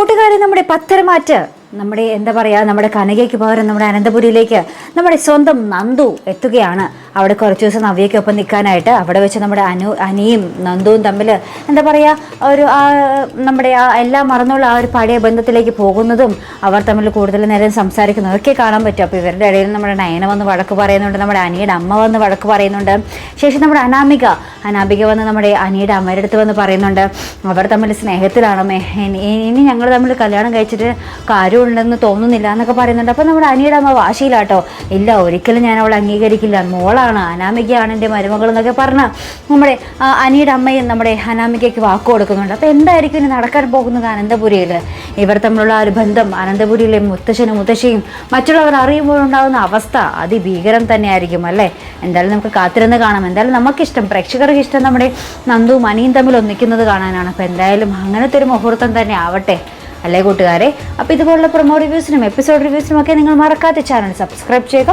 കൂട്ടുകാരെ നമ്മുടെ പത്തരമാറ്റ് നമ്മുടെ എന്താ പറയുക നമ്മുടെ കനകയ്ക്ക് പകരം നമ്മുടെ അനന്തപുരിയിലേക്ക് നമ്മുടെ സ്വന്തം നന്ദു എത്തുകയാണ്. അവിടെ കുറച്ച് ദിവസം നവ്യയ്ക്കൊപ്പം നിൽക്കാനായിട്ട് അവിടെ വെച്ച് നമ്മുടെ അനു അനിയും നന്ദുവും തമ്മിൽ എന്താ പറയുക ഒരു ആ നമ്മുടെ ആ എല്ലാം മറന്നുള്ള ആ ഒരു പഴയ ബന്ധത്തിലേക്ക് പോകുന്നതും അവർ തമ്മിൽ കൂടുതൽ നേരം സംസാരിക്കുന്നതും ഒക്കെ കാണാൻ പറ്റും. അപ്പോൾ ഇവരുടെ ഇടയിൽ നമ്മുടെ നയന വന്ന് വഴക്ക് പറയുന്നുണ്ട് നമ്മുടെ അനിയുടെ അമ്മ വന്ന് വഴക്ക് പറയുന്നുണ്ട്. ശേഷം നമ്മുടെ അനാമിക അനാമിക വന്ന് നമ്മുടെ അനിയുടെ അമ്മയുടെ അടുത്ത് വന്ന് പറയുന്നുണ്ട്. അവർ തമ്മിൽ സ്നേഹത്തിലാണ്. ഇനി ഞങ്ങൾ തമ്മിൽ കല്യാണം കഴിച്ചിട്ട് കാര്യമുണ്ടെന്ന് തോന്നുന്നില്ല എന്നൊക്കെ പറയുന്നുണ്ട്. അപ്പോൾ നമ്മുടെ അനിയുടെ അമ്മ വാശിയിലാട്ടോ. ഇല്ല ഒരിക്കലും ഞാൻ അവളെ അംഗീകരിക്കില്ല. മോളാണ് അനാമികയാണ് എന്റെ മരുമകൾ എന്നൊക്കെ പറഞ്ഞ് നമ്മുടെ അനിയുടെ അമ്മയും നമ്മുടെ അനാമികയ്ക്ക് വാക്ക് കൊടുക്കുന്നുണ്ട്. അപ്പോൾ എന്തായിരിക്കും ഇനി നടക്കാൻ പോകുന്നത് അനന്തപുരിയിൽ? ഇവർ തമ്മിലുള്ള ആ ഒരു ബന്ധം അനന്തപുരിയിലെ മുത്തശ്ശനും മുത്തശ്ശിയും മറ്റുള്ളവർ അറിയുമ്പോഴുണ്ടാകുന്ന അവസ്ഥ അതിഭീകരം തന്നെയായിരിക്കും അല്ലേ? എന്തായാലും നമുക്ക് കാത്തിരുന്ന് കാണാം. എന്തായാലും നമുക്കിഷ്ടം പ്രേക്ഷകർക്ക് ഇഷ്ടം നമ്മുടെ നന്ദുവും അനിയും തമ്മിൽ ഒന്നിക്കുന്നത് കാണാനാണ്. അപ്പോൾ എന്തായാലും അങ്ങനത്തെ ഒരു മുഹൂർത്തം തന്നെ ആവട്ടെ അല്ലേ കൂട്ടുകാരെ? അപ്പോൾ ഇതുപോലുള്ള പ്രൊമോ റിവ്യൂസിനും എപ്പിസോഡ് റിവ്യൂസിനും ഒക്കെ നിങ്ങൾ മറക്കാത്ത ചാനൽ സബ്സ്ക്രൈബ് ചെയ്യുക.